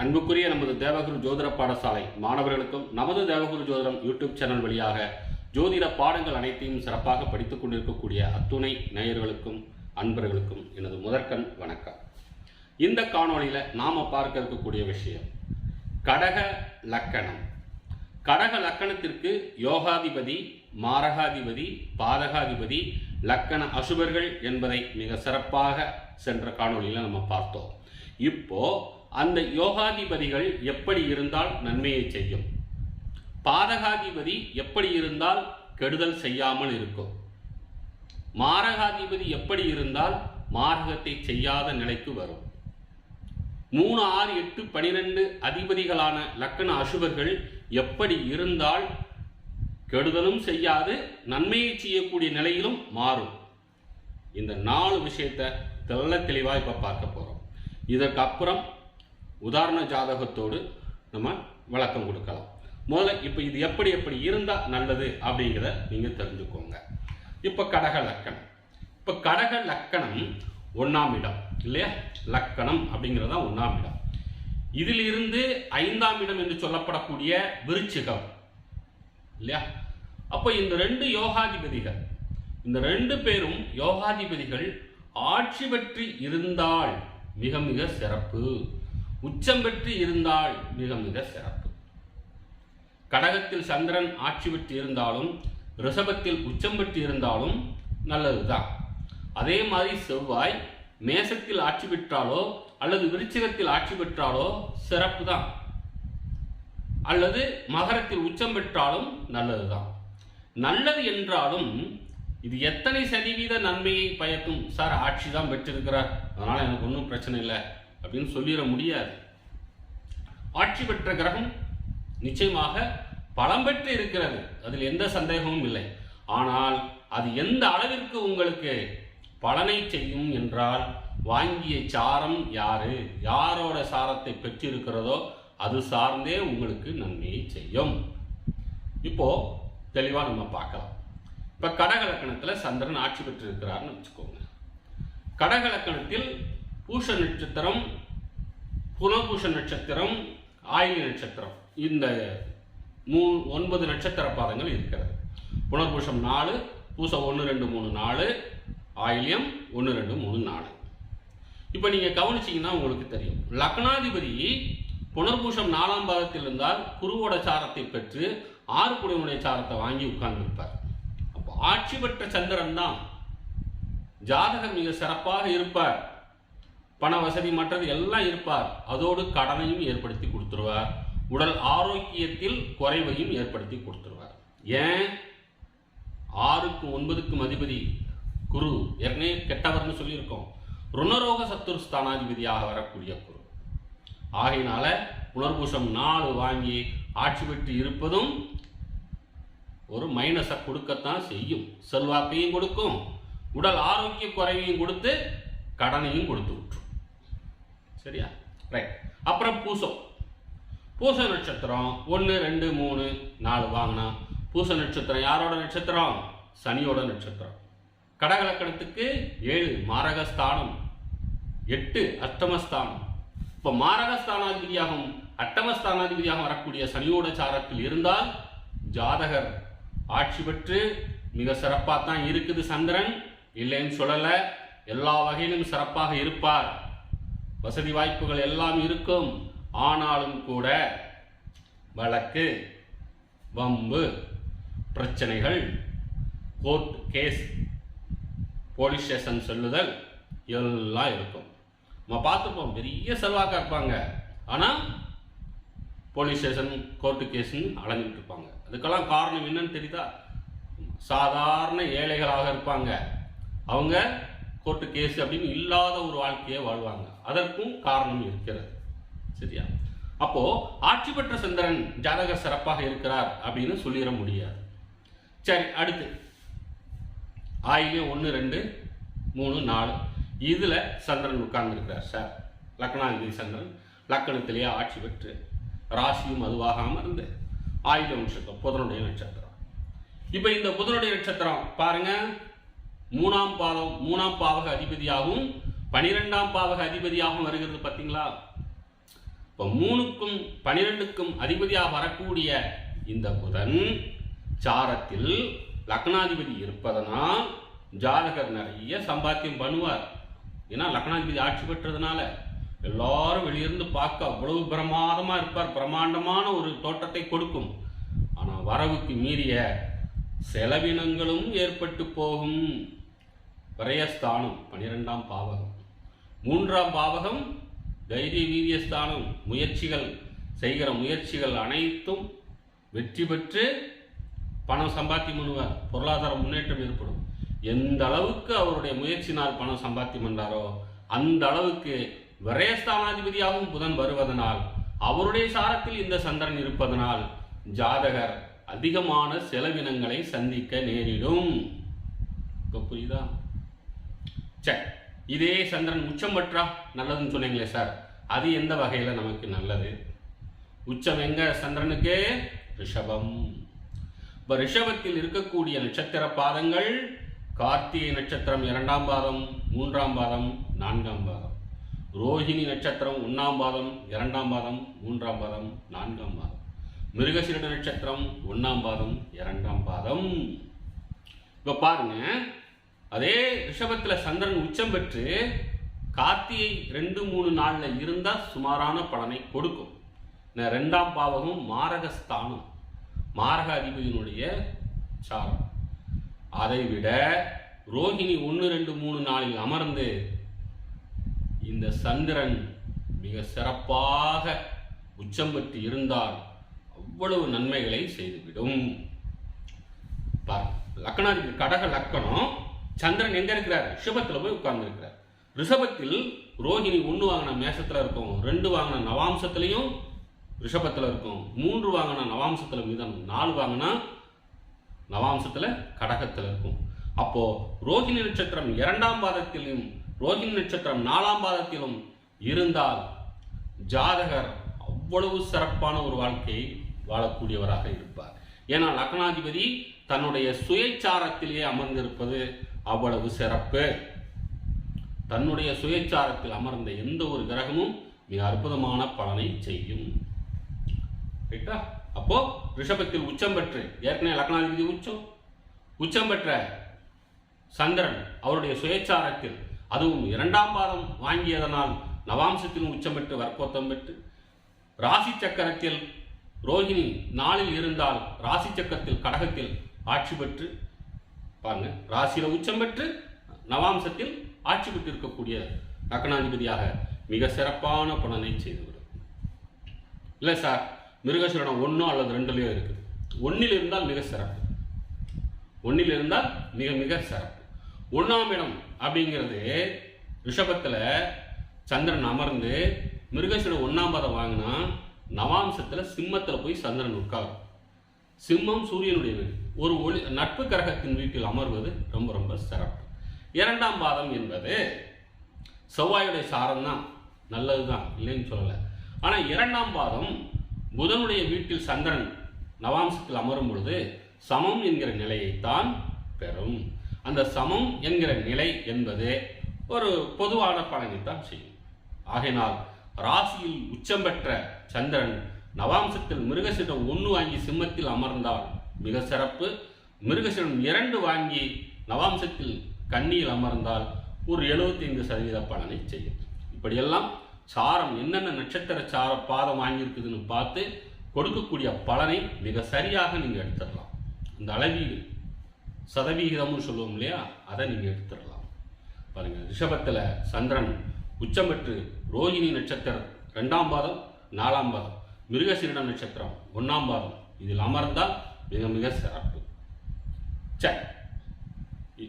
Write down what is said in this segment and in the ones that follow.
அன்புக்குரிய நமது தேவகுரு ஜோதிட பாடசாலை மாணவர்களுக்கும் நமது தேவகுரு ஜோதிடம் யூடியூப் சேனல் வழியாக ஜோதிட பாடங்கள் அனைத்தையும் சிறப்பாக படித்துக் கொண்டிருக்கக்கூடிய அத்துணை நேயர்களுக்கும் அன்பர்களுக்கும் எனது முதற்கண் வணக்கம். இந்த காணொளியில் நாம் பார்க்க இருக்கக்கூடிய விஷயம் கடக லக்கணம். கடக லக்கணத்திற்கு யோகாதிபதி மாரகாதிபதி பாதகாதிபதி லக்கண அசுபர்கள் என்பதை மிக சிறப்பாக சென்ற காணொளியில் நம்ம பார்த்தோம். இப்போது அந்த யோகாதிபதிகள் எப்படி இருந்தால் நன்மையை செய்யும். பாதகாதிபதி எப்படி இருந்தால் கெடுதல் செய்யாமல் இருக்கும். மாரகாதிபதி எப்படி இருந்தால் மாரகத்தை செய்யாத நிலைக்கு வரும். மூணு ஆறு எட்டு பனிரெண்டு அதிபதிகளான லக்கண அசுபர்கள் எப்படி இருந்தால் கெடுதலும் செய்யாது நன்மையை செய்யக்கூடிய நிலையிலும் மாறும். இந்த நாலு விஷயத்தை தெள்ள தெளிவாக இப்போ பார்க்க போகிறோம் இதற்கு அப்புறம் உதாரண ஜாதகத்தோடு நம்ம விளக்கம் கொடுக்கலாம். முதல்ல இப்போ இது எப்படி எப்படி இருந்தால் நல்லது அப்படிங்கிறத நீங்கள் தெரிஞ்சுக்கோங்க. இப்போ கடக லக்கணம். இப்போ கடக லக்கணம் ஒன்றாம் இடம் இல்லையா? லக்கணம் அப்படிங்கிறது தான் ஒன்றாம் இடம். இதிலிருந்து ஐந்தாம் இடம் என்று சொல்லப்படக்கூடிய விருச்சிகம் இல்லையா? அப்போ இந்த ரெண்டு யோகாதிபதிகள் இந்த ரெண்டு பேரும் யோகாதிபதிகள் ஆட்சி பற்றி இருந்தால் மிக மிக சிறப்பு. உச்சம் பெற்று இருந்தால் மிக மிக சிறப்பு. கடகத்தில் சந்திரன் ஆட்சி பெற்று இருந்தாலும் ரிஷபத்தில் உச்சம் பெற்று இருந்தாலும் நல்லதுதான். அதே மாதிரி செவ்வாய் மேசத்தில் ஆட்சி பெற்றாலோ அல்லது விருச்சிகத்தில் ஆட்சி பெற்றாலோ சிறப்பு தான் அல்லது மகரத்தில் உச்சம் பெற்றாலும் நல்லதுதான். நல்லது என்றாலும் இது எத்தனை சதவீத நன்மையை பயக்கும்? சார் ஆட்சி தான் பெற்றிருக்கிறார். அதனால எனக்கு ஒன்றும் பிரச்சனை இல்லை. அப்படின்னு சொல்லிட முடியாது. ஆட்சி பெற்ற கிரகம் நிச்சயமாக பலம் பெற்று இருக்கிறது. அதில் எந்த சந்தேகமும் இல்லை. ஆனால் அது எந்த அளவிற்கு உங்களுக்கு பலனை செய்யும் என்றால் வாங்கிய சாரம் யாரு? யாரோட சாரத்தை பெற்றிருக்கிறதோ அது சார்ந்தே உங்களுக்கு நன்மையை செய்யும். இப்போ தெளிவா நம்ம பார்க்கலாம். இப்ப கடகலக்கணத்துல சந்திரன் ஆட்சி பெற்றிருக்கிறார்னு வச்சுக்கோங்க. கடகலக்கணத்தில் பூஷ நட்சத்திரம் புனபூஷ நட்சத்திரம் ஆயிலி நட்சத்திரம். இந்த மூ ஒன்பது நட்சத்திர பாதங்கள் இருக்கிறது. புனர்பூஷம் நாலு பூசம் ஒன்று ரெண்டு மூணு நாலு ஆயில்யம் ஒன்று ரெண்டு மூணு நாலு. இப்போ நீங்கள் கவனிச்சிங்கன்னா உங்களுக்கு தெரியும். லக்னாதிபதி புனர்பூஷம் நாலாம் பாதத்தில் இருந்தால் குருவோட சாரத்தை பெற்று ஆறு குடிமுனை சாரத்தை வாங்கி உட்கார்ந்துருப்பார். அப்போ ஆட்சி பெற்ற சந்திரன் தான் ஜாதகம் மிக சிறப்பாக இருப்பார். பண வசதி மற்றது எல்லாம் இருப்பார். அதோடு கடனையும் ஏற்படுத்தி கொடுத்துருவார். உடல் ஆரோக்கியத்தில் குறைவையும் ஏற்படுத்தி கொடுத்துருவார். ஏன்? ஆறுக்கும் ஒன்பதுக்கும் அதிபதி குரு. ஏற்கனவே கெட்டவர்னு சொல்லியிருக்கோம். ருணரோக சத்துரு ஸ்தானாதிபதியாக வரக்கூடிய குரு. ஆகையினால புனர்பூசம் நாலு வாங்கி ஆட்சி பெற்று இருப்பதும் ஒரு மைனஸை கொடுக்கத்தான் செய்யும். செல்வாக்கையும் கொடுக்கும். உடல் ஆரோக்கிய குறைவையும் கொடுத்து கடனையும் கொடுத்து விட்டுரும். சரியா? ரைட் அப்புறம் பூசம். பூச நட்சத்திரம் ஒன்று ரெண்டு மூணு நாலு வாங்கினா பூச நட்சத்திரம் யாரோட நட்சத்திரம்? சனியோட நட்சத்திரம். கடகலக்கணத்துக்கு ஏழு மாரகஸ்தானம். எட்டு அஷ்டமஸ்தானம். இப்போ மாரகஸ்தானாதிபதியாகவும் அட்டமஸ்தானாதிபதியாகவும் வரக்கூடிய சனியோட சாரத்தில் இருந்தால் ஜாதகர் ஆட்சி பெற்று மிக சிறப்பாக தான் இருக்குது சந்திரன். இல்லைன்னு சொல்லலை எல்லா வகையிலும் சிறப்பாக இருப்பார். வசதி வாய்ப்புகள் எல்லாம் இருக்கும். ஆனாலும் கூட வழக்கு வம்பு பிரச்சனைகள் கோர்ட் கேஸ் போலீஸ் ஸ்டேஷன் சொல்லுதல் எல்லாம் இருக்கும். நம்ம பார்த்துப்போம். பெரிய செலவாக இருப்பாங்க. ஆனால் போலீஸ் ஸ்டேஷன் கோர்ட்டு கேஸுன்னு அலைஞ்சிட்டு இருப்பாங்க. அதுக்கெல்லாம் காரணம் என்னன்னு தெரியுதா? சாதாரண ஏழைகளாக இருப்பாங்க. அவங்க கோர்ட்டு கேஸ் அப்படின்னு இல்லாத ஒரு வாழ்க்கையை வாழ்வாங்க. அதற்கும் காரணம் இருக்கிறது. சரியா? அப்போ ஆட்சி பெற்ற சந்திரன் ஜாதகர் சிறப்பாக இருக்கிறார் அப்படின்னு சொல்லிட முடியாது. சரி அடுத்து. ஆயிலே ஒன்று ரெண்டு மூணு நாலு. இதில் சந்திரன் உட்கார்ந்துருக்கிறார் சார். லக்னாதிபதி சந்திரன் லக்கணத்திலேயே ஆட்சி பெற்று ராசியும் அதுவாகாமல் இருந்து ஆயுத நட்சத்திரம் புதனுடைய நட்சத்திரம். இப்போ இந்த புதனுடைய நட்சத்திரம் பாருங்க மூணாம் பாதம் மூணாம் பாவக அதிபதியாகவும் பனிரெண்டாம் பாவக அதிபதியாகவும் வருகிறது பார்த்தீங்களா இப்போ மூணுக்கும் பனிரெண்டுக்கும் அதிபதியாக வரக்கூடிய இந்த புதன் சாரத்தில் லக்னாதிபதி இருப்பதனால் ஜாதகர் நிறைய சம்பாத்தியம் பண்ணுவார். ஏன்னா லக்னாதிபதி ஆட்சி பெற்றதுனால எல்லாரும் வெளியிருந்து பார்க்க அவ்வளவு பிரமாதமாக இருப்பார். பிரம்மாண்டமான ஒரு தோட்டத்தை கொடுக்கும். ஆனால் வரவுக்கு மீறிய செலவினங்களும் ஏற்பட்டு போகும். விரயஸ்தானம் பனிரெண்டாம் பாவகம். மூன்றாம் பாவகம் தைரிய வீரியஸ்தானம் முயற்சிகள் செய்கிற முயற்சிகள் அனைத்தும் வெற்றி பெற்று பணம் சம்பாத்தியம் பண்ணுவார். பொருளாதார முன்னேற்றம் ஏற்படும். எந்த அளவுக்கு அவருடைய முயற்சினால் பணம் சம்பாத்தியம் பண்ணாரோ அந்த அளவுக்கு விரயஸ்தானாதிபதியாகவும் புதன் வருவதனால் அவருடைய சாரத்தில் இந்த சந்திரன் இருப்பதனால் ஜாதகர் அதிகமான செலவினங்களை சந்திக்க நேரிடும். இப்போ புரியுதா? சரி இதே சந்திரன் உச்சம் பற்றா நல்லதுன்னு சொன்னீங்களே சார். அது எந்த வகையில் நமக்கு நல்லது? உச்சம் எங்க சந்திரனுக்கு? ரிஷபம். இப்போ ரிஷபத்தில் இருக்கக்கூடிய நட்சத்திர பாதங்கள் கார்த்திகை நட்சத்திரம் இரண்டாம் பாதம் மூன்றாம் பாதம் நான்காம் பாதம். ரோஹிணி நட்சத்திரம் ஒன்றாம் பாதம் இரண்டாம் பாதம் மூன்றாம் பாதம் நான்காம் பாதம். மிருகசீரட நட்சத்திரம் ஒன்றாம் பாதம் இரண்டாம் பாதம். இப்போ பாருங்க அதே ரிஷபத்தில் சந்திரன் உச்சம் பெற்று கார்த்திகை ரெண்டு மூணு நாளில் இருந்தால் சுமாரான பலனை கொடுக்கும். ரெண்டாம் பாவகம் மாரகஸ்தானம். மாரக அதிபதியினுடைய சாரம். அதை விட ரோஹிணி ஒன்று ரெண்டு மூணு நாளில் அமர்ந்து இந்த சந்திரன் மிக சிறப்பாக உச்சம் பெற்று இருந்தால் அவ்வளவு நன்மைகளை செய்துவிடும். பாருங்க லக்கணாதிபதி கடக லக்கணம் சந்திரன் எங்க இருக்கிறார்? ரிஷபத்தில் போய் உட்கார்ந்து இருக்கிறார் ரிஷபத்தில் ரோஹிணி ஒன்று வாங்கின மேஷத்தில் இருக்கும் ரெண்டு வாங்கின நவாம்சத்திலையும் ரிஷபத்தில் இருக்கும் மூன்று வாங்கின நவாம்சத்தில் மீதம் நாலு வாங்கினா நவாம்சத்தில் கடகத்தில் இருக்கும். அப்போ ரோஹிணி நட்சத்திரம் இரண்டாம் பாதத்திலும் ரோஹிணி நட்சத்திரம் நாலாம் பாதத்திலும் இருந்தால் ஜாதகர் அவ்வளவு சிறப்பான ஒரு வாழ்க்கையை வாழக்கூடியவராக இருப்பார். ஏன்னா லக்னாதிபதி தன்னுடைய சுயச்சாரத்திலேயே அமர்ந்திருப்பது அவ்வளவு சிறப்பு. தன்னுடைய சுயச்சாரத்தில் அமர்ந்த எந்த ஒரு கிரகமும் மிக அற்புதமான பலனை செய்யும். ரைட்டா அப்போ ரிஷபத்தில் உச்சம் பெற்று ஏற்கனவே லக்னாதிபதி உச்சம். உச்சம் பெற்ற சந்திரன் அவருடைய சுயச்சாரத்தில் அதுவும் இரண்டாம் பாதம் வாங்கியதனால் நவாம்சத்திலும் உச்சம் பெற்று வற்போத்தம் பெற்று ராசி சக்கரத்தில் ரோஹிணி நாளில் இருந்தால் ராசி சக்கரத்தில் கடகத்தில் ஆட்சி பெற்று பாருங்க. ராசியில உச்சம் பெற்று நவாம்சத்தில் ஆட்சி பெற்று இருக்கக்கூடிய லக்னாதிபதியாக மிக சிறப்பான பலனை செய்துவிடும். இல்லை சார் மிருகசீரணம் ஒன்றோ அல்லது ரெண்டுலையோ இருக்குது ஒன்றில் இருந்தால் மிக சிறப்பு. ஒன்றில் இருந்தால் மிக மிக சிறப்பு. ஒன்றாம் இடம் அப்படிங்கிறது ரிஷபத்தில் சந்திரன் அமர்ந்து மிருகசீரம் ஒன்றாம் பதம் வாங்கினா நவாம்சத்தில் சிம்மத்தில் போய் சந்திரன் உட்காரும். சிம்மம் சூரியனுடைய வீடு ஒரு ஒளி நட்பு கிரகத்தின் வீட்டில் அமர்வது ரொம்ப ரொம்ப சிறப்பு. இரண்டாம் பாதம் என்பது செவ்வாயுடைய சாரம் தான் நல்லது தான் இல்லைன்னு சொல்லலை. ஆனால் இரண்டாம் பாதம் புதனுடைய வீட்டில் சந்திரன் நவாம்சத்தில் அமரும் பொழுது சமம் என்கிற நிலையைத்தான் பெறும். அந்த சமம் என்கிற நிலை என்பது ஒரு பொதுவான பலனைத்தான் செய்யும். ஆகையினால் ராசியில் உச்சம் பெற்ற சந்திரன் நவாம்சத்தில் மிருகசிடம் ஒன்று வாங்கி சிம்மத்தில் அமர்ந்தால் மிக சிறப்பு. மிருகசிடம் இரண்டு வாங்கி நவாம்சத்தில் கண்ணியில் அமர்ந்தால் ஒரு 75% சதவீத பலனை செய்யும். இப்படியெல்லாம் சாரம் என்னென்ன நட்சத்திர சார பாதம் வாங்கியிருக்குதுன்னு பார்த்து கொடுக்கக்கூடிய பலனை மிக சரியாக நீங்கள் எடுத்துடலாம். இந்த அளவீடு சதவிகிதம்னு சொல்லுவோம் இல்லையா? அதை நீங்கள் எடுத்துடலாம். பாருங்கள் ரிஷபத்தில் சந்திரன் உச்சம் பெற்று ரோஹிணி நட்சத்திரம் ரெண்டாம் பாதம் நாலாம் பாதம். மிருகசீரிடம் நட்சத்திரம் ஒன்றாம் பாதம் இதில் அமர்ந்தால் மிக மிக சிறப்பு. சரி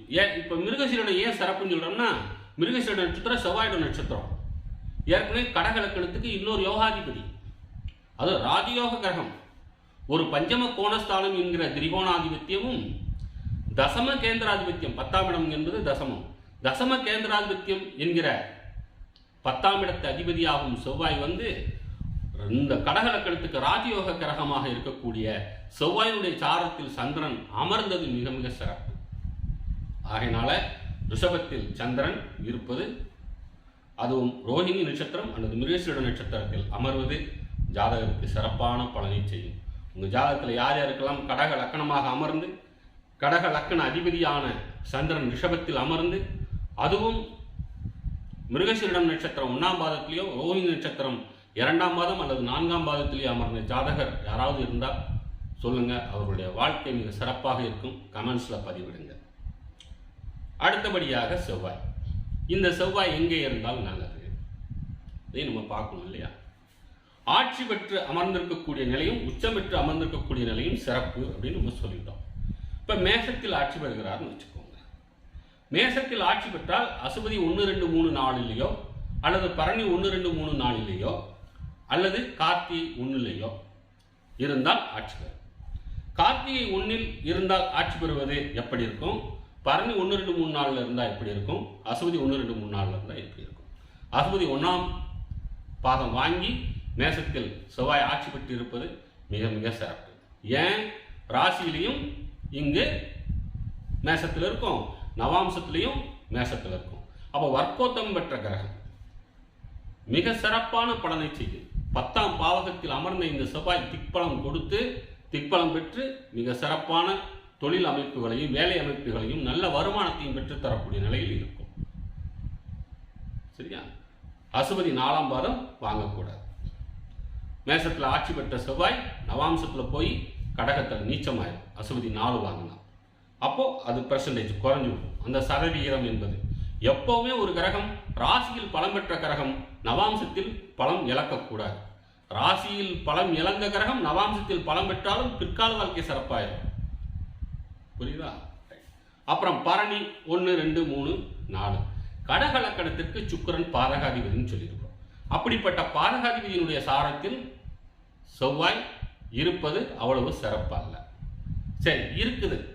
ஏன் இப்போ மிருகசீரிடம் ஏன் சிறப்புன்னு சொல்கிறோம்னா மிருகசீரிட நட்சத்திரம் செவ்வாயிட நட்சத்திரம். ஏற்கனவே கடகலக்கணத்துக்கு இன்னொரு யோகாதிபதி. அது ராஜயோக கிரகம். ஒரு பஞ்சம கோணஸ்தானம் என்கிற திரிகோணாதிபத்தியமும் தசம கேந்திராதிபத்தியம் பத்தாம் இடம் என்பது தசமம். தசம கேந்திராதிபத்தியம் என்கிற பத்தாம் இடத்து அதிபதியாகும் செவ்வாய் வந்து இந்த கடகலக்கணத்துக்கு ராஜயோக கிரகமாக இருக்கக்கூடிய செவ்வாயினுடைய சாரத்தில் சந்திரன் அமர்ந்தது மிக மிக சிறப்பு. ஆகையினால ரிஷபத்தில் சந்திரன் இருப்பது அதுவும் ரோஹிணி நட்சத்திரம் அல்லது மிருகசீட நட்சத்திரத்தில் அமர்வது ஜாதகருக்கு சிறப்பான பலனை செய்யும். உங்கள் ஜாதகத்தில் யார் யாருக்கெல்லாம் கடக லக்கணமாக அமர்ந்து கடக லக்கண அதிபதியான சந்திரன் ரிஷபத்தில் அமர்ந்து அதுவும் மிருகசீரிடம் நட்சத்திரம் ஒன்றாம் பாதத்திலேயோ ரோஹிணி நட்சத்திரம் இரண்டாம் மாதம் அல்லது நான்காம் மாதத்திலேயே அமர்ந்த ஜாதகர் யாராவது இருந்தால் சொல்லுங்கள் அவர்களுடைய வாழ்க்கை மிக சிறப்பாக இருக்கும். கமெண்ட்ஸில் பதிவிடுங்க. அடுத்தபடியாக செவ்வாய். இந்த செவ்வாய் எங்கே இருந்தால் நல்லது. இதை நம்ம பார்க்கணும் இல்லையா? ஆட்சி பெற்று அமர்ந்திருக்கக்கூடிய நிலையும் உச்சம் பெற்று அமர்ந்திருக்கக்கூடிய நிலையும் சிறப்பு அப்படின்னு நம்ம சொல்லிட்டோம். இப்போ மேசத்தில் ஆட்சி பெறுகிறார்னு வச்சுக்கோங்க. மேசத்தில் ஆட்சி பெற்றால் அசுபதி ஒன்று ரெண்டு மூணு நாளிலேயோ அல்லது பரணி ஒன்று ரெண்டு மூணு நாளிலேயோ அல்லது கார்த்தி ஒன்றுலேயோ இருந்தால் ஆட்சி பெறும். கார்த்திகை ஒன்றில் இருந்தால் ஆட்சி பெறுவது எப்படி இருக்கும்? பரணி ஒன்று ரெண்டு மூணு நாளில் இருந்தால் எப்படி இருக்கும்? அசுபதி ஒன்று ரெண்டு மூணு நாளில் இருந்தால் எப்படி இருக்கும்? அசுபதி ஒன்றாம் பாதம் வாங்கி மேசத்தில் செவ்வாய் ஆட்சி பெற்று இருப்பது மிக மிக சிறப்பு. ஏன்? ராசியிலையும் இங்கு மேசத்தில் இருக்கும். நவாம்சத்திலையும் மேசத்தில் இருக்கும். அப்போ வர்க்கோத்தம் பெற்ற கிரகம் மிக சிறப்பான பலனை செய்யும். பத்தாம் பாவகத்தில் அமர்ந்த இந்த செவ்வாய் திக்பலம் கொடுத்து திக்பலம் பெற்று மிக சிறப்பான தொழில் அமைப்புகளையும் வேலை அமைப்புகளையும் நல்ல வருமானத்தையும் பெற்று தரக்கூடிய நிலையில் இருக்கும். சரியா? அசுபதி நாலாம் பாதம் வாங்கக்கூடாது. மேசத்தில் ஆட்சி பெற்ற செவ்வாய் நவாம்சத்தில் போய் கடகத்தில் நீச்சமாயிரும். அசுபதி நாலு வாங்கினா. அப்போ அது பெர்சன்டேஜ் குறைஞ்சிவிடும் அந்த சதவிகிதம் என்பது. எப்போவுமே ஒரு கிரகம் ராசியில் பலம் பெற்ற கிரகம் நவாம்சத்தில் பலம் இழக்கக்கூடாது. ராசியில் பலம் இழந்த கிரகம் நவாம்சத்தில் பலம் பெற்றாலும் பிற்கால வாழ்க்கை சிறப்பாயிரும். புரியுதா? அப்புறம் பரணி ஒன்று ரெண்டு மூணு நாலு. கடகலக்கணத்திற்கு சுக்கரன் பாதகாதிபதினு சொல்லியிருக்கோம். அப்படிப்பட்ட பாதகாதிபதியினுடைய சாரத்தில் செவ்வாய் இருப்பது அவ்வளவு சிறப்பல்ல. சரி இருக்குது.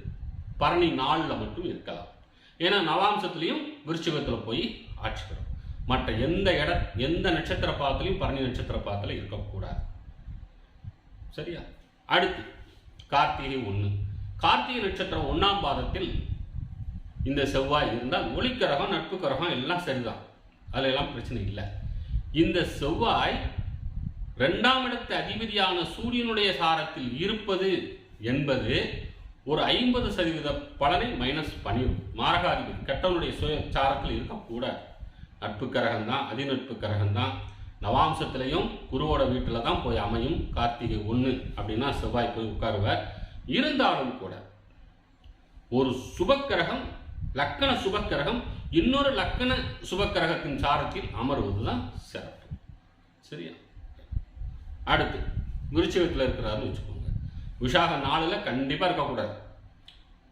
பரணி நாளில் மட்டும் இருக்கலாம். ஏன்னா நவாம்சத்துலேயும் விருச்சிகத்தில் போய் ஆட்சி பெறும். மற்ற எந்த இட எந்த நட்சத்திர பாதத்திலையும் பரணி நட்சத்திர பாதத்தில் இருக்கக்கூடாது. சரியா? அடுத்து கார்த்திகை ஒன்று கார்த்திகை நட்சத்திரம் ஒன்றாம் பாதத்தில் இந்த செவ்வாய் இருந்தால் ஒளிக்கரகம் நட்பு கரகம் எல்லாம் சரிதான். அதுல எல்லாம் பிரச்சனை இல்லை. இந்த செவ்வாய் ரெண்டாம் இடத்து அதிபதியான சூரியனுடைய சாரத்தில் இருப்பது என்பது ஒரு ஐம்பது சதவீத பலனை மைனஸ் பண்ணிடும் மாரகாதிபதி கெட்டவனுடைய சுய சாரத்தில் இருக்கக்கூடாது. நட்பு கிரகம் தான் அதிநட்பு கிரகம் தான் நவாம்சத்திலையும் குருவோட வீட்டில் தான் போய் அமையும் கார்த்திகை ஒன்று அப்படின்னா செவ்வாய் போய் உட்காருவார். இருந்தாலும் கூட ஒரு சுபக்கிரகம் லக்கண சுபக்கிரகம் இன்னொரு லக்கண சுபக்கிரகத்தின் சாரத்தில் அமர்வது தான் சிறப்பு. சரியா? அடுத்து விருச்சிகத்தில் இருக்கிறாருன்னு வச்சுக்கோங்க. விஷாக நாளில் கண்டிப்பாக இருக்கக்கூடாது.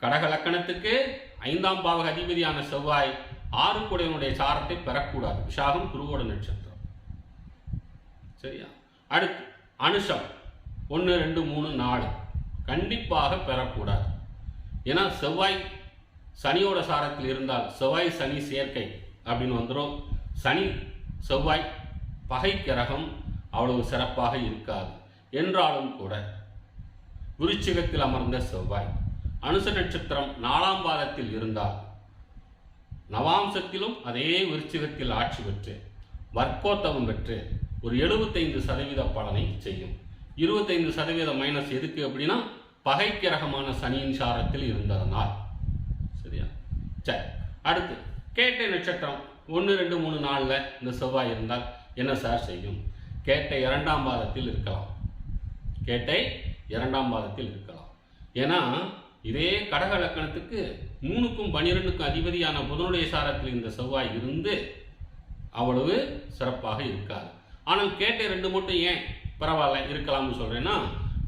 கடக லக்கணத்துக்கு ஐந்தாம் பாவக அதிபதியான செவ்வாய் ஆறுக்குடையவனுடைய சாரத்தை பெறக்கூடாது. விஷாகம் குருவோட நட்சத்திரம். சரியா? அடுத்து அனுஷம். ஒன்று ரெண்டு மூணு நாலு. கண்டிப்பாக பெறக்கூடாது. ஏன்னா செவ்வாய் சனியோட சாரத்தில் இருந்தால் செவ்வாய் சனி சேர்க்கை அப்படின்னு வந்துடும் சனி செவ்வாய் பகை கிரகம் அவ்வளவு சிறப்பாக இருக்காது. என்றாலும் கூட விருச்சிகத்தில் அமர்ந்த செவ்வாய். அனுச நட்சத்திரம் நாலாம் பாதத்தில் இருந்தால் நவாம்சத்திலும் அதே விருச்சிகத்தில் ஆட்சி பெற்று வர்க்கோத்தவம் பெற்று ஒரு எழுபத்தைந்து சதவீத பலனை செய்யும். இருபத்தைந்து சதவீதம் மைனஸ் எதுக்கு அப்படின்னா பகைக்கிரகமான சனியின் சாரத்தில் இருந்ததனால். சரியா? சரி. அடுத்து கேட்டை நட்சத்திரம் ஒன்று ரெண்டு மூணு நாளில் இந்த செவ்வாய் இருந்தால் என்ன சார் செய்யும்? கேட்டை இரண்டாம் பாதத்தில் இருக்கலாம். கேட்டை இரண்டாம் பாதத்தில் இருக்கலாம். ஏன்னா இதே கடக லக்கணத்துக்கு மூணுக்கும் பனிரெண்டுக்கும் அதிபதியான புதனுடைய சாரத்தில் இந்த செவ்வாய் இருந்து அவ்வளவு சிறப்பாக இருக்காது. ஆனால் கேட்டை ரெண்டு மட்டும் ஏன் பரவாயில்ல இருக்கலாம்னு சொல்றேன்னா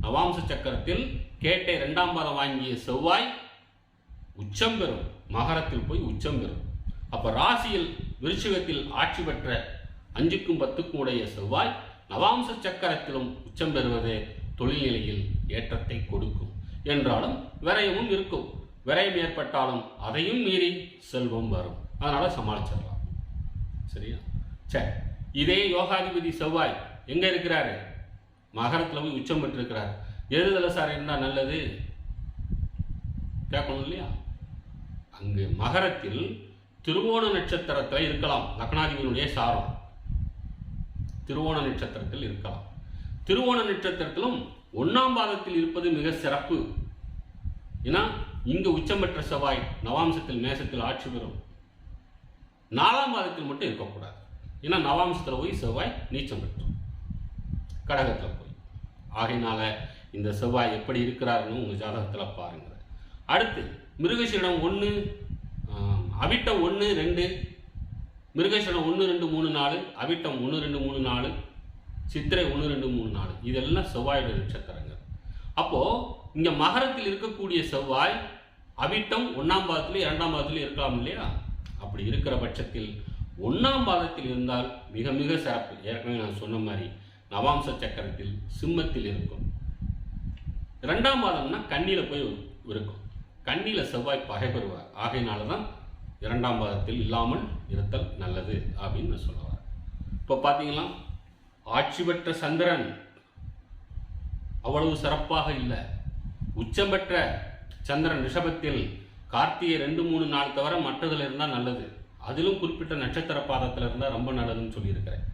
நவாம்ச சக்கரத்தில் கேட்டை ரெண்டாம் பாதம் வாங்கிய செவ்வாய் உச்சம் பெறும். மகரத்தில் போய் உச்சம் பெறும். அப்போ ராசியில் விருச்சிகத்தில் ஆட்சி பெற்ற அஞ்சுக்கும் பத்துக்கும் உடைய செவ்வாய் நவாம்ச சக்கரத்திலும் உச்சம் பெறுவது தொழில் நிலையில் ஏற்றத்தை கொடுக்கும். என்றாலும் விரயமும் இருக்கும். விரயம் ஏற்பட்டாலும் அதையும் மீறி செல்வம் வரும். அதனால சமாளிச்சிடலாம். சரியா? சரி இதே யோகாதிபதி செவ்வாய் எங்க இருக்கிறாரு? மகரத்தில் போய் உச்சம் பெற்றிருக்கிறார். எதுதல சார் என்ன நல்லது. கேட்கணும் இல்லையா? அங்கு மகரத்தில் திருவோண நட்சத்திரத்தில் இருக்கலாம். லக்னாதிபதியுடைய சாரம். திருவோண நட்சத்திரத்தில் இருக்கலாம். திருவோண நட்சத்திரத்திலும் ஒன்னாம் பாதத்தில் இருப்பது மிக சிறப்பு. ஏன்னா இங்கு உச்சம் பெற்ற செவ்வாய் நவாம்சத்தில் மேசத்தில் ஆட்சி பெறும். நாலாம் மாதத்தில் மட்டும் இருக்கக்கூடாது. ஏன்னா நவாம்சத்தில் போய் செவ்வாய் நீச்சம் பெற்றும் கடகத்தில் போய். ஆகையினால இந்த செவ்வாய் எப்படி இருக்கிறாருன்னு உங்கள் ஜாதகத்தில் பாருங்கள் அடுத்து மிருகசீடம் ஒன்று அவிட்டம் ஒன்று ரெண்டு. மிருகசீடம் ஒன்று ரெண்டு மூணு நாலு. அவிட்டம் ஒன்று ரெண்டு மூணு நாலு. சித்திரை ஒன்று ரெண்டு மூணு நாலு. இதெல்லாம் செவ்வாயுடைய நட்சத்திரங்கள். அப்போது இங்கே மகரத்தில் இருக்கக்கூடிய செவ்வாய் அவிட்டம் ஒன்றாம் பாதத்தில் இரண்டாம் பாதத்தில் இருக்கலாம் இல்லையா? அப்படி இருக்கிற பட்சத்தில் ஒன்றாம் பாதத்தில் இருந்தால் மிக மிக சிறப்பு. ஏற்கனவே நான் சொன்ன மாதிரி நவாம்ச சக்கரத்தில் சிம்மத்தில் இருக்கும். இரண்டாம் பாதம்னா கண்ணியில் போய் இருக்கும். கண்ணியில் செவ்வாய் பகை பெறுவார் ஆகையினால தான் இரண்டாம் பாதத்தில் இல்லாமல் இருத்தல் நல்லது அப்படின்னு நான் சொல்லுவார் இப்போ பார்த்தீங்களா ஆட்சி பெற்ற சந்திரன் அவ்வளவு சிறப்பாக இல்லை. உச்சம் பெற்ற சந்திரன் ரிஷபத்தில் கார்த்திகை ரெண்டு மூணு நாள் தவிர மற்றதில் இருந்தால் நல்லது. அதிலும் குறிப்பிட்ட நட்சத்திர பாதத்தில் இருந்தால் ரொம்ப நல்லதுன்னு சொல்லியிருக்கிறேன்.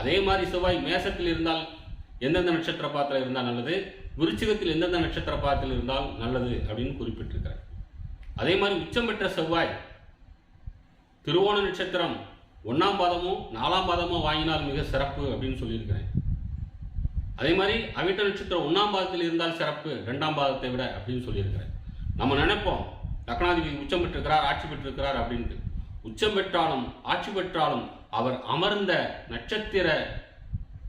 அதே மாதிரி செவ்வாய் மேசத்தில் இருந்தால் எந்தெந்த நட்சத்திர பாதத்தில் இருந்தால் நல்லது? விருச்சிகத்தில் எந்தெந்த நட்சத்திர பாதத்தில் இருந்தால் நல்லது அப்படின்னு குறிப்பிட்டிருக்கிறேன். அதே மாதிரி உச்சம் பெற்ற செவ்வாய் திருவோண நட்சத்திரம் ஒன்றாம் பாதமும் நாலாம் பாதமும் வாங்கினால் மிக சிறப்பு அப்படின்னு சொல்லியிருக்கிறேன். அதே மாதிரி அவிட்ட நட்சத்திரம் ஒன்றாம் பாதத்தில் இருந்தால் சிறப்பு ரெண்டாம் பாதத்தை விட அப்படின்னு சொல்லியிருக்கிறேன். நம்ம நினைப்போம் லக்னாதிபதி உச்சம் பெற்றிருக்கிறார் ஆட்சி பெற்றிருக்கிறார் அப்படின்ட்டு. உச்சம் பெற்றாலும் ஆட்சி பெற்றாலும் அவர் அமர்ந்த நட்சத்திர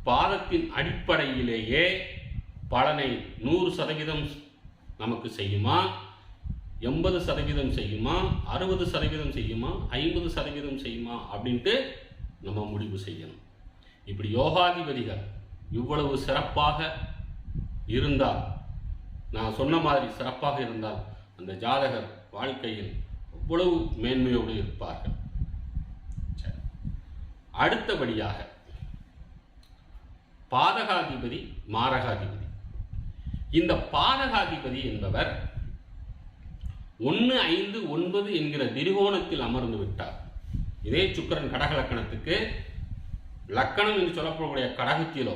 பாதத்தின் அடிப்படையிலேயே பலனை நூறு சதவீதம் நமக்கு செய்யுமா? எண்பது சதவீதம் செய்யுமா? அறுபது சதவீதம் செய்யுமா? ஐம்பது சதவீதம் செய்யுமா? அப்படின்ட்டு நம்ம முடிவு செய்யணும். இப்படி யோகாதிபதிகள் இவ்வளவு சிறப்பாக இருந்தால் நான் சொன்ன மாதிரி சிறப்பாக இருந்தால் அந்த ஜாதகர் வாழ்க்கையில் அவ்வளவு மேன்மையோடு இருப்பார்கள். சரி. அடுத்தபடியாக பாதகாதிபதி மாரகாதிபதி. இந்த பாதகாதிபதி என்பவர் ஒன்று ஐந்து ஒன்பது என்கிற திரிகோணத்தில் அமர்ந்து விட்டார். இதே சுக்கிரன் கடக லக்கணத்துக்கு லக்கணம் என்று சொல்லப்படக்கூடிய கடகத்திலோ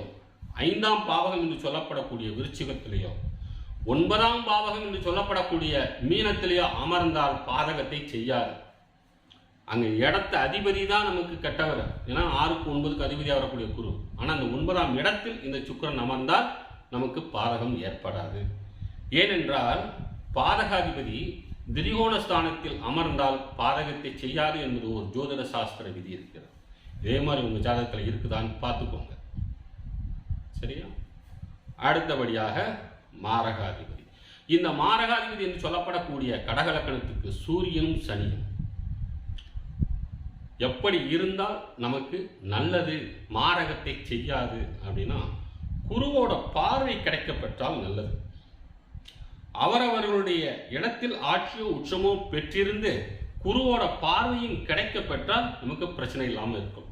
ஐந்தாம் பாவகம் என்று சொல்லப்படக்கூடிய விருச்சிகத்திலேயோ ஒன்பதாம் பாவகம் என்று சொல்லப்படக்கூடிய மீனத்திலேயோ அமர்ந்தால் பாதகத்தை செய்யாது. அங்கே இடத்த அதிபதி தான் நமக்கு கெட்டவர். ஏன்னா ஆறுக்கு ஒன்பதுக்கு அதிபதியாக வரக்கூடிய குரு. ஆனால் அந்த ஒன்பதாம் இடத்தில் இந்த சுக்கிரன் அமர்ந்தால் நமக்கு பாதகம் ஏற்படாது. ஏனென்றால் பாதகாதிபதி திரிகோண ஸ்தானத்தில் அமர்ந்தால் பாதகத்தை செய்யாது என்பது ஒரு ஜோதிட சாஸ்திர விதி இருக்கிறது. இதே மாதிரி உங்கள் ஜாதகத்தில் இருக்குதான்னு பார்த்துக்கோங்க. சரியா? அடுத்தபடியாக மாரகாதிபதி. இந்த மாரகாதிபதி என்று சொல்லப்படக்கூடிய கடகலக்கணத்துக்கு சூரியனும் சனியும். எப்படி இருந்தால் நமக்கு நல்லது மாரகத்தை செய்யாது அப்படின்னா குருவோட பார்வை கிடைக்கப்பெற்றால் நல்லது. அவரவர்களுடைய இடத்தில் ஆட்சியோ உச்சமோ பெற்றிருந்து குருவோட பார்வையும் கிடைக்கப்பெற்றால் நமக்கு பிரச்சனை இல்லாமல் இருக்கும்.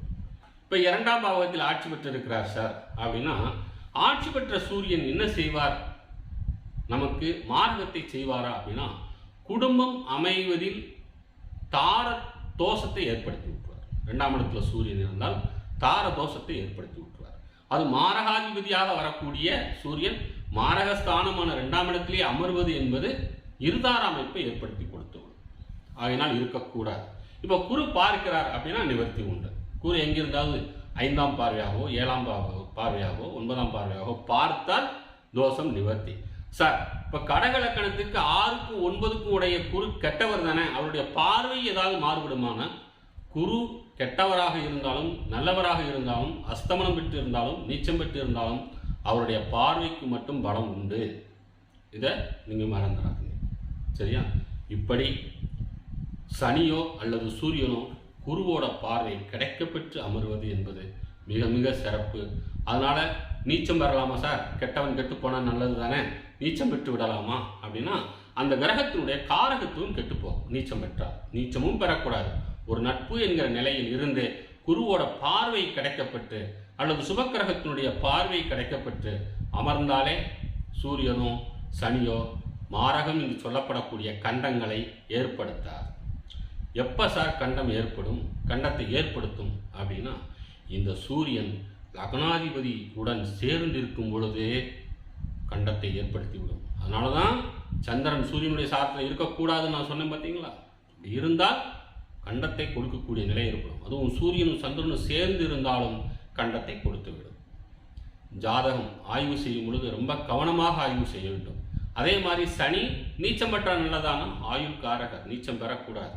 இப்போ இரண்டாம் பாவகத்தில் ஆட்சி பெற்றிருக்கிறார் சார் அப்படின்னா ஆட்சி பெற்ற சூரியன் என்ன செய்வார்? நமக்கு மார்க்கத்தை செய்வாரா அப்படின்னா குடும்பம் அமைவதில் தார தோஷத்தை ஏற்படுத்தி விட்டுவார். ரெண்டாம் இடத்துல சூரியன் இருந்தால் தார தோஷத்தை ஏற்படுத்தி விட்டுருவார் அது மாரகாதிபதியாக வரக்கூடிய சூரியன் மாரகஸ்தானமான ரெண்டாம் இடத்திலே அமர்வது என்பது இருதார அமைப்பை ஏற்படுத்தி கொடுத்துவிடும். ஆகையினால் இருக்கக்கூடாது. இப்போ குரு பார்க்கிறார் அப்படின்னா நிவர்த்தி உண்டு. குரு எங்கிருந்தாவது ஐந்தாம் பார்வையாகவோ ஏழாம் பார்வையாகவோ ஒன்பதாம் பார்வையாகவோ பார்த்தால் தோஷம் நிவர்த்தி. சார் இப்போ கடகலக்கணத்துக்கு ஆறுக்கும் ஒன்பதுக்கும் உடைய குரு கெட்டவர் தானே? அவருடைய பார்வை ஏதாவது மாறுபடுமான குரு கெட்டவராக இருந்தாலும் நல்லவராக இருந்தாலும் அஸ்தமனம் பெற்று இருந்தாலும் நீச்சம் பெற்று இருந்தாலும் அவருடைய பார்வைக்கு மட்டும் பலம் உண்டு. இதை நீங்கள் மறந்துடாதீங்க. சரியா? இப்படி சனியோ அல்லது சூரியனோ குருவோட பார்வை கிடைக்கப்பெற்று அமர்வது என்பது மிக மிக சிறப்பு. அதனால் நீச்சம் வரலாமா சார்? கெட்டவன் கெட்டு போனால் நல்லது தானே நீச்சம் பெற்று விடலாமா? அப்படின்னா அந்த கிரகத்தினுடைய காரகத்துவம் கெட்டுப்போகும். நீச்சம் பெற்றால். நீச்சமும் பெறக்கூடாது. ஒரு நட்பு என்கிற நிலையில் இருந்து குருவோட பார்வை கிடைக்கப்பட்டு அல்லது சுபக்கிரகத்தினுடைய பார்வை கிடைக்கப்பட்டு அமர்ந்தாலே சூரியனோ சனியோ மாரகம் என்று சொல்லப்படக்கூடிய கண்டங்களை ஏற்படுத்தார். எப்போ சார் கண்டம் ஏற்படும்? கண்டத்தை ஏற்படுத்தும் அப்படின்னா இந்த சூரியன் லக்னாதிபதியுடன் சேர்ந்து சேர்ந்திருக்கும் பொழுதே கண்டத்தை ஏற்படுத்திவிடும். அதனால தான் சந்திரன் சூரியனுடைய சாரத்தில் இருக்கக்கூடாதுன்னு நான் சொன்னேன் பார்த்தீங்களா இருந்தால் கண்டத்தை கொடுக்கக்கூடிய நிலை ஏற்படும். அதுவும் சூரியனும் சந்திரனும் சேர்ந்து இருந்தாலும் கண்டத்தை கொடுத்து விடும் ஜாதகம் ஆய்வு செய்யும் பொழுது ரொம்ப கவனமாக ஆய்வு செய்ய வேண்டும். அதே மாதிரி சனி நீச்சம் பெற்றால் நல்லதான? ஆயுள் காரகர் நீச்சம் பெறக்கூடாது.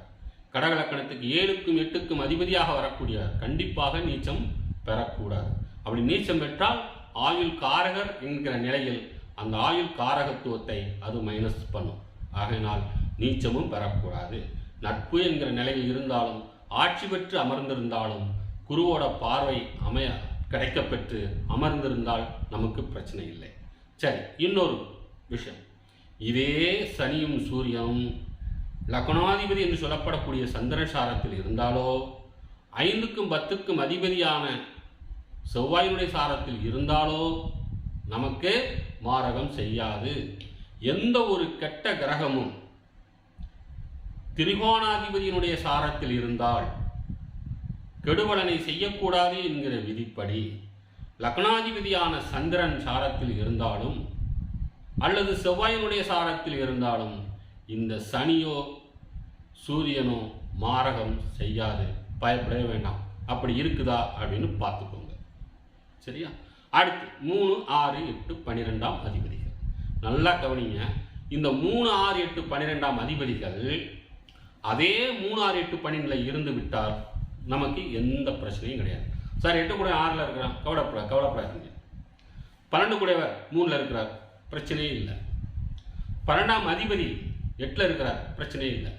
கடகலக்கணத்துக்கு ஏழுக்கும் எட்டுக்கும் அதிபதியாக வரக்கூடியவர் கண்டிப்பாக நீச்சம் பெறக்கூடாது. அப்படி நீச்சம் பெற்றால் ஆயுள் காரகர் என்கிற நிலையில் அந்த ஆயுள் காரகத்துவத்தை அது மைனஸ் பண்ணும். ஆகையினால் நீச்சமும் பெறக்கூடாது. நட்பு என்கிற நிலையில் இருந்தாலும் ஆட்சி பெற்று அமர்ந்திருந்தாலும் குருவோட பார்வை அமைய கிடைக்கப்பெற்று அமர்ந்திருந்தால் நமக்கு பிரச்சனை இல்லை. சரி இன்னொரு விஷயம். இதே சனியும் சூரியனும் லக்னாதிபதி என்று சொல்லப்படக்கூடிய சந்திரசாரத்தில் இருந்தாலோ ஐந்துக்கும் பத்துக்கும் அதிபதியான செவ்வாயினுடைய சாரத்தில் இருந்தாலோ நமக்கு மாரகம் செய்யாது. எந்த ஒரு கெட்ட கிரகமும் திரிகோணாதிபதியினுடைய சாரத்தில் இருந்தால் கெடுபலனை செய்யக்கூடாது என்கிற விதிப்படி லக்னாதிபதியான சந்திரன் சாரத்தில் இருந்தாலும் அல்லது செவ்வாயினுடைய சாரத்தில் இருந்தாலும் இந்த சனியோ சூரியனோ மாரகம் செய்யாது. பயப்படவே வேண்டாம். அப்படி இருக்குதா அப்படின்னு பார்த்துக்கோங்க. சரியா? அடுத்து மூணு ஆறு எட்டு பன்னிரெண்டாம் அதிபதிகள். நல்லா கவனிங்க. இந்த மூணு ஆறு எட்டு பன்னிரெண்டாம் அதிபதிகள் அதே மூணு ஆறு எட்டு பன்னெண்டில் இருந்து விட்டால் நமக்கு எந்த பிரச்சனையும் கிடையாது. சார் எட்டு கூட ஆறில் இருக்கிறான். கவலைப்பட கவலைப்படாதீங்க. பன்னெண்டு கூடவர் மூணில் இருக்கிறார். பிரச்சனையே இல்லை. பன்னெண்டாம் அதிபதி எட்டில் இருக்கிறார். பிரச்சனையே இல்லை.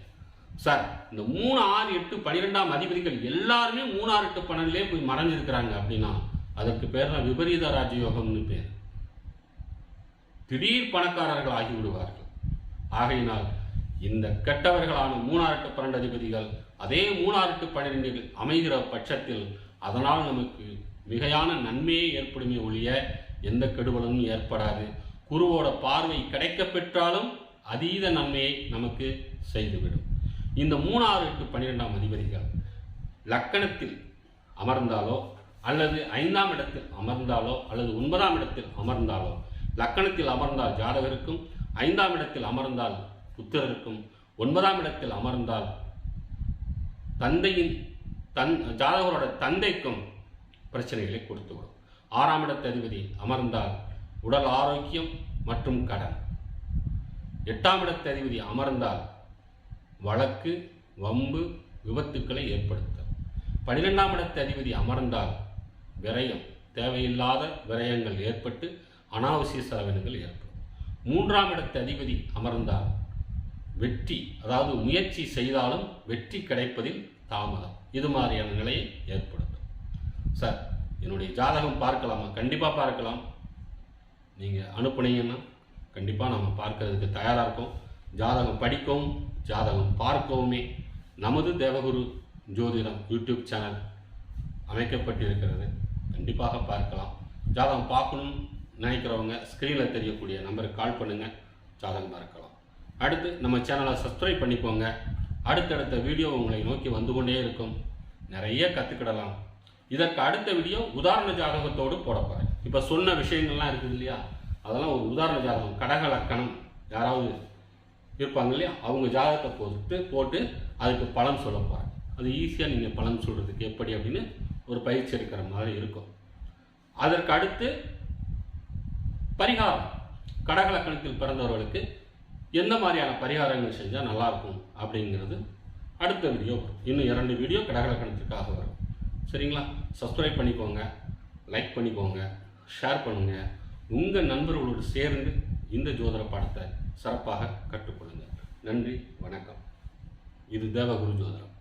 சார் இந்த மூணு ஆறு எட்டு பன்னிரெண்டாம் அதிபதிகள் எல்லாருமே மூணு ஆறு எட்டு பன்னெண்டுலேயே போய் மறைஞ்சிருக்கிறாங்க அப்படின்னா அதற்கு பேர் தான் விபரீத ராஜயோகம்னு பேர். திடீர் பணக்காரர்கள் ஆகிவிடுவார்கள். ஆகையினால் இந்த கெட்டவர்களான மூணாறு எட்டு பன்னெண்டு அதிபதிகள் அதே மூணாறு எட்டு பன்னிரெண்டில் அமைகிற பட்சத்தில் அதனால் நமக்கு மிகையான நன்மையே ஏற்படுமே ஒழிய எந்த கெடுபலனும் ஏற்படாது. குருவோட பார்வை கிடைக்க பெற்றாலும் அதீத நன்மையை நமக்கு செய்துவிடும். இந்த மூணாறு எட்டு பன்னிரெண்டாம் அதிபதிகள் லக்கணத்தில் அமர்ந்தாலோ அல்லது ஐந்தாம் இடத்தில் அமர்ந்தாலோ அல்லது ஒன்பதாம் இடத்தில் அமர்ந்தாலோ லக்கணத்தில் அமர்ந்தால் ஜாதகருக்கும் ஐந்தாம் இடத்தில் அமர்ந்தால் புத்திரருக்கும் ஒன்பதாம் இடத்தில் அமர்ந்தால் தந்தையின் தன் ஜாதகரோட தந்தைக்கும் பிரச்சனைகளை கொடுத்துவிடும். ஆறாம் இடத்து அதிபதி அமர்ந்தால் உடல் ஆரோக்கியம் மற்றும் கடன். எட்டாம் இடத்து அதிபதி அமர்ந்தால் வழக்கு வம்பு விபத்துக்களை ஏற்படுத்தும் பன்னிரெண்டாம் இடத்து அதிபதி அமர்ந்தால் விரயம் தேவையில்லாத விரயங்கள் ஏற்பட்டு அனாவசிய செலவினங்கள் ஏற்படும். மூன்றாம் இடத்து அதிபதி அமர்ந்தால் வெற்றி அதாவது முயற்சி செய்தாலும் வெற்றி கிடைப்பதில் தாமதம். இது மாதிரியான நிலையை ஏற்படுத்தும். சார் என்னுடைய ஜாதகம் பார்க்கலாமா? கண்டிப்பாக பார்க்கலாம். நீங்கள் அனுப்புனீங்கன்னா கண்டிப்பாக நம்ம பார்க்கறதுக்கு தயாராக இருக்கோம். ஜாதகம் படிக்கவும் ஜாதகம் பார்க்கவுமே நமது தேவகுரு ஜோதிடம் யூடியூப் சேனல் அமைக்கப்பட்டிருக்கிறது. கண்டிப்பாக பார்க்கலாம். ஜாதகம் பார்க்கணும் நினைக்கிறவங்க ஸ்க்ரீனில் தெரியக்கூடிய நம்பருக்கு கால் பண்ணுங்கள் ஜாதகம் பார்க்கலாம். அடுத்து நம்ம சேனலை சப்ஸ்கிரைப் பண்ணிக்கோங்க. அடுத்தடுத்த வீடியோ உங்களை நோக்கி வந்து கொண்டே இருக்கும். நிறைய கற்றுக்கிடலாம் இதற்கு அடுத்த வீடியோ உதாரண ஜாதகத்தோடு போட போகிறேன் இப்போ சொன்ன விஷயங்கள்லாம் இருக்குது இல்லையா? அதெல்லாம் ஒரு உதாரண ஜாதகம். கடக லக்கணம். யாராவது இருப்பாங்க இல்லையா? அவங்க ஜாதகத்தை போட்டு போட்டு அதுக்கு பலன் சொல்ல போகிறேன் அது ஈஸியாக நீங்கள் பலன் சொல்கிறதுக்கு எப்படி அப்படின்னு ஒரு பயிற்சி எடுக்கிற மாதிரி இருக்கும். அதற்கு அடுத்து பரிகாரம். கடக லக்கணத்தில் பிறந்தவர்களுக்கு எந்த மாதிரியான பரிகாரங்கள் செஞ்சால் நல்லாயிருக்கும் அப்படிங்கிறது அடுத்த வீடியோ இன்னும் இரண்டு வீடியோ கடக லக்கணத்துக்காக வரும். சரிங்களா? சப்ஸ்கிரைப் பண்ணிக்கோங்க லைக் பண்ணிக்கோங்க ஷேர் பண்ணுங்கள் உங்கள் நண்பர்களோடு சேர்ந்து இந்த ஜோதிட பாடத்தை சிறப்பாக கற்றுக்கொள்ளுங்கள் நன்றி வணக்கம். இது தேவகுரு ஜோதிடம்.